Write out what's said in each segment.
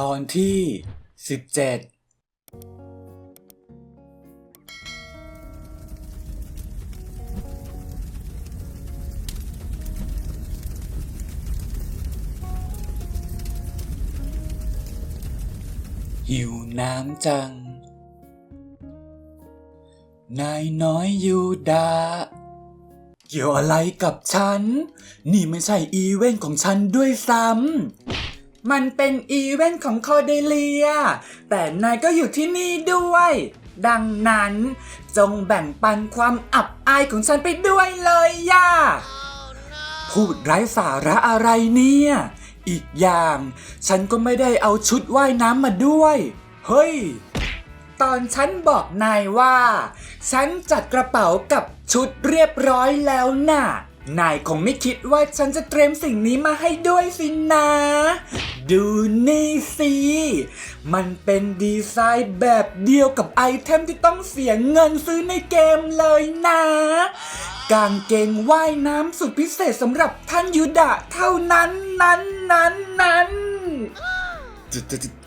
ตอนที่สิบเจ็ดหิวน้ำจัง นายน้อยยูดา เกี่ยวอะไรกับฉัน นี่ไม่ใช่อีเวนต์ของฉันด้วยซ้ำ มันเป็นอีเวนต์ของคอเดเลีย แต่นายก็อยู่ที่นี่ด้วย ดังนั้น จงแบ่งปันความอับอายของฉันไปด้วยเลยย่า พูดไร้สาระอะไรเนี่ย อีกอย่าง ฉันก็ไม่ได้เอาชุดว่ายน้ำมาด้วย เฮ้ย ตอนฉันบอกนายว่า ฉันจัดกระเป๋ากับชุดเรียบร้อยแล้วน่ะ นายคงไม่คิดว่าฉันจะเตรียมสิ่งนี้มาให้ด้วยสินะ ดูนี่สิ มันเป็นดีไซน์แบบเดียวกับไอเทมที่ต้องเสียเงินซื้อในเกมเลยนะกางเกงว่ายน้ำสุดพิเศษสำหรับท่านยูดะเท่านั้นนั้นนั้นนั้น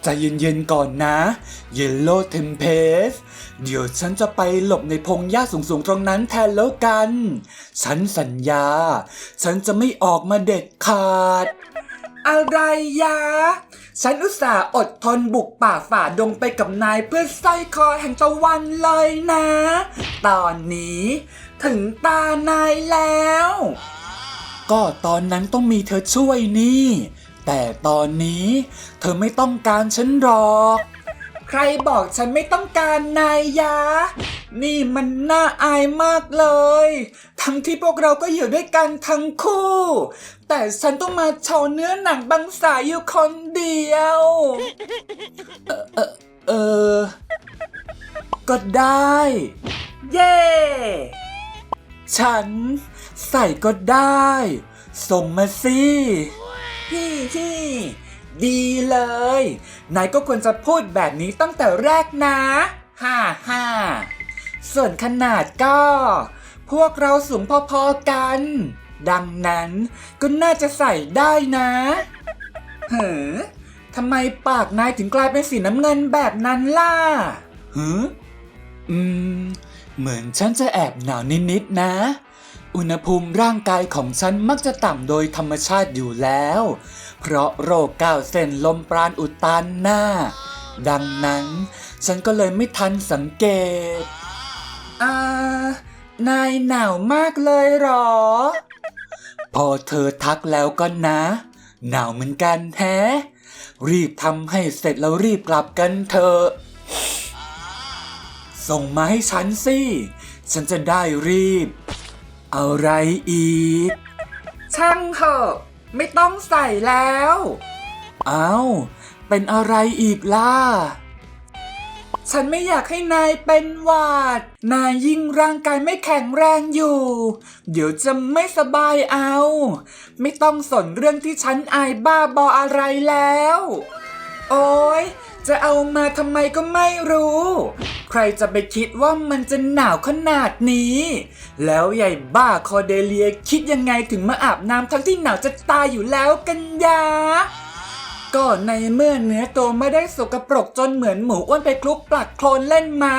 ใจเย็นๆก่อนนะ Yellow Tempest เดี๋ยวฉันจะไปหลบในพงหญ้าสูงๆตรงนั้นแทนแล้วกัน ฉันสัญญา ฉันจะไม่ออกมาเด็ดขาด อะไรยะ ฉันอุตส่าห์อดทนบุกป่าฝ่าดงไปกับนายเพื่อสร้อยคอแห่งตะวันเลยนะ ตอนนี้ ถึงตานายแล้ว ก็ตอนนั้นต้องมีเธอช่วยนี่ แต่ตอนนี้เธอไม่ต้องการฉันหรอก ใครบอกฉันไม่ต้องการนายยะ นี่มันน่าอายมากเลย ทั้งที่พวกเราก็อยู่ด้วยกันทั้งคู่ แต่ฉันต้องมาโชว์เนื้อหนังบางสายอยู่คนเดียว เออเออเออ ก็ได้ เย้ ฉันใส่ก็ได้ ส่งมาสิ ฮี่ฮี่ดีเลย นายก็ควรจะพูดแบบนี้ตั้งแต่แรกนะ ฮ่าฮ่าส่วนขนาดก็ พวกเราสูงพอๆกัน ดังนั้นก็น่าจะใส่ได้นะเฮ้อทำไมปากนายถึงกลายเป็นสีน้ำเงินแบบนั้นล่ะหืออืม เหมือนฉันจะแอบหนาวนิดๆนะ อุณหภูมิร่างกายของฉันมักจะต่ำโดยธรรมชาติอยู่แล้ว เพราะโรคก้าวเส้นลมปราณอุดตันหน้า ดังนั้น ฉันก็เลยไม่ทันสังเกต อ่า นายหนาวมากเลยหรอ พอเธอทักแล้วก็นะ หนาวเหมือนกันแฮะรีบทำให้เสร็จแล้วรีบกลับกันเถอะส่งมาให้ฉันสิ ฉันจะได้รีบ อะไรอีก ช่างเถอะ ไม่ต้องใส่แล้ว เอา้า เป็นอะไรอีกล่ะ ฉันไม่อยากให้นายเป็นหวัด นายยิ่งร่างกายไม่แข็งแรงอยู่ เดี๋ยวจะไม่สบายเอา ไม่ต้องสนเรื่องที่ฉันอายบ้าบออะไรแล้ว โอ้ย จะเอามาทำไมก็ไม่รู้ ใครจะไปคิดว่ามันจะหนาวขนาดนี้ แล้วใหญ่บ้าคอเดเลียคิดยังไงถึงมาอาบน้ำทั้งที่หนาวจะตายอยู่แล้วกันยาก็ในเมื่อเนื้อตัวไม่ได้สกปรกจนเหมือนหมูอ้วนไปคลุกปลักโคลนเล่นมา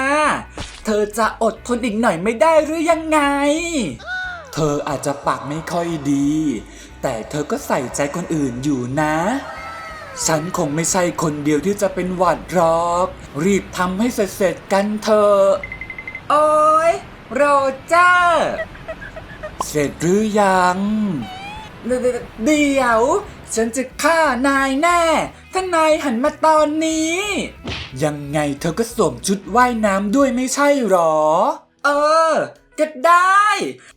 เธอจะอดทนอีกหน่อยไม่ได้หรือยังไง เธออาจจะปากไม่ค่อยดี แต่เธอก็ใส่ใจคนอื่นอยู่นะ ฉันคงไม่ใช่คนเดียวที่จะเป็นหวัดหรอก รีบทำให้เสร็จๆกันเถอะ โอ้ยโรเจอร์ เสร็จหรือยังเดี๋ยวเดี๋ยว ฉันจะฆ่านายแน่ ถ้านายหันมาตอนนี้ ยังไงเธอก็สวมชุดว่ายน้ำด้วยไม่ใช่หรอ เออ ก็ได้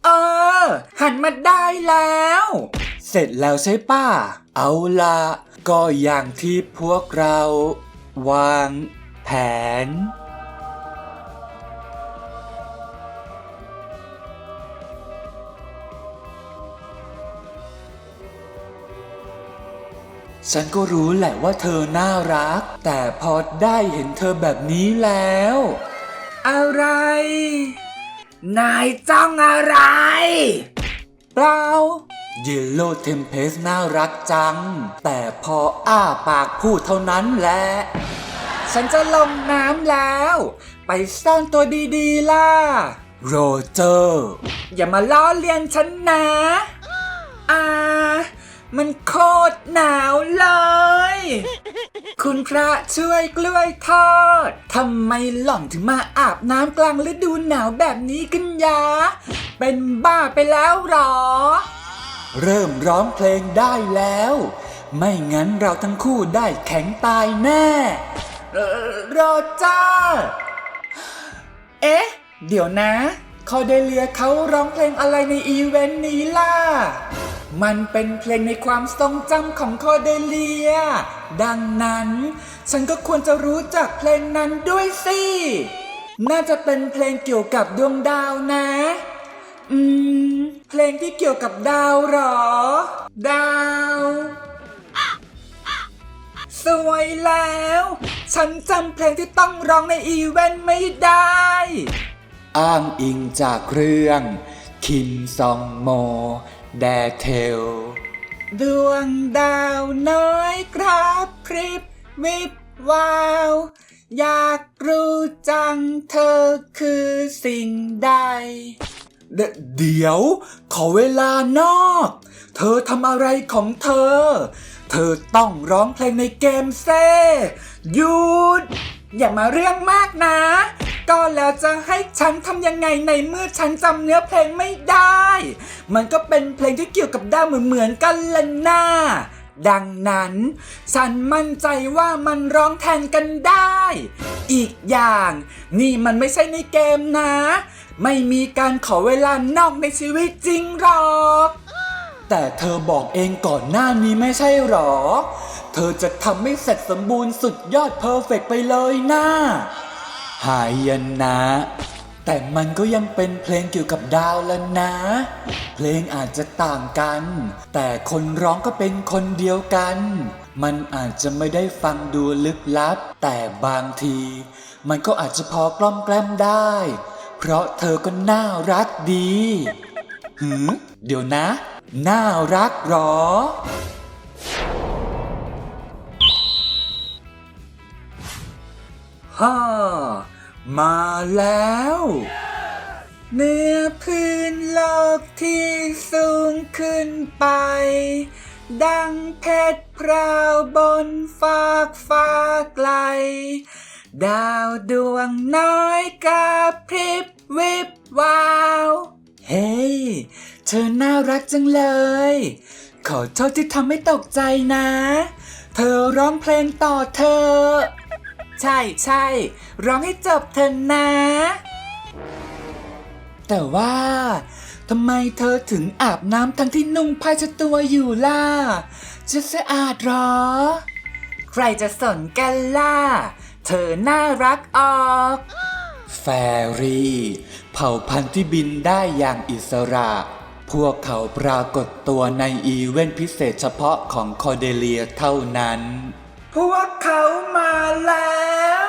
เออ หันมาได้แล้ว เสร็จแล้วใช่ป่ะ เอาละก็อย่างที่พวกเรา วางแผน ฉันก็รู้แหละว่าเธอน่ารัก แต่พอได้เห็นเธอแบบนี้แล้ว อะไร นายจ้องอะไร เปล่า ยลโล่เทมเพสน่ารักจัง แต่พออ้าปากพูดเท่านั้นแหละ ฉันจะลงน้ำแล้ว ไปซ่อนตัวดีๆล่ะ โรเจอร์ อย่ามาล้อเลียนฉันนะ อ่า มันโคตรหนาวเลย คุณพระช่วยกล้วยทอดทำไมหล่อนถึงมาอาบน้ำกลางฤดูหนาวแบบนี้กันยะ เป็นบ้าไปแล้วหรอ เริ่มร้องเพลงได้แล้ว ไม่งั้นเราทั้งคู่ได้แข็งตายแน่เอ่อโรจ้า เอ๊ะ เดี๋ยวนะ คอเดเลียเขาร้องเพลงอะไรในอีเวนต์นี้ล่ะ มันเป็นเพลงในความทรงจำของคอเดเลีย ดังนั้น ฉันก็ควรจะรู้จักเพลงนั้นด้วยสิ น่าจะเป็นเพลงเกี่ยวกับดวงดาวนะ อืม เพลงที่เกี่ยวกับดาวเหรอ ดาว สวยแล้ว ฉันจำเพลงที่ต้องร้องในอีเวนต์ไม่ได้ อ้างอิงจากเรื่อง คิมซองโม แดเทล ดวงดาวน้อยครับพริบวิบวาว อยากรู้จังเธอคือสิ่งใด เดี๋ยว ขอเวลานอก เธอทำอะไรของเธอ เธอต้องร้องเพลงในเกมเซ่หยุด อย่ามาเรื่องมากนะ ก็แล้วจะให้ฉันทำยังไงในเมื่อฉันจำเนื้อเพลงไม่ได้ มันก็เป็นเพลงที่เกี่ยวกับด้าวเหมือนๆกันละน่า ดังนั้น ฉันมั่นใจว่ามันร้องแทนกันได้ อีกอย่าง นี่มันไม่ใช่ในเกมนะ ไม่มีการขอเวลานอกในชีวิตจริงหรอกแต่เธอบอกเองก่อนหน้านี้ไม่ใช่หรอ เธอจะทำให้เสร็จสมบูรณ์สุดยอดเพอร์เฟกไปเลยนะหายนะ แต่มันก็ยังเป็นเพลงเกี่ยวกับดาวแล้วนะ เพลงอาจจะต่างกัน แต่คนร้องก็เป็นคนเดียวกัน มันอาจจะไม่ได้ฟังดูลึกลับ แต่บางที มันก็อาจจะพอกล้อมแกล้มได้ เพราะเธอก็น่ารักดีหืมเดี๋ยวนะ น่ารักหรอฮ่า มาแล้ว เนื้อพื้นโลกที่สูงขึ้นไป ดังเพชรพราวบนฟากฟ้าไกล ดาวดวงน้อยกระพริบวิบวาว เฮ้ยเธอน่ารักจังเลย ขอโทษที่ทำให้ตกใจนะ เธอร้องเพลงต่อเธอ ใช่ใช่ร้องให้จบเถอะนะ แต่ว่าทำไมเธอถึงอาบน้ำทั้งที่นุ่งผ้าเช็ดตัวอยู่ล่ะ จะสะอาดหรอ ใครจะสนกันล่ะ เธอน่ารักออก แฟรี่ เผ่าพันธุ์ที่บินได้อย่างอิสระ พวกเขาปรากฏตัวในอีเวนต์พิเศษเฉพาะของคอเดเลียเท่านั้น พวกเขามาแล้ว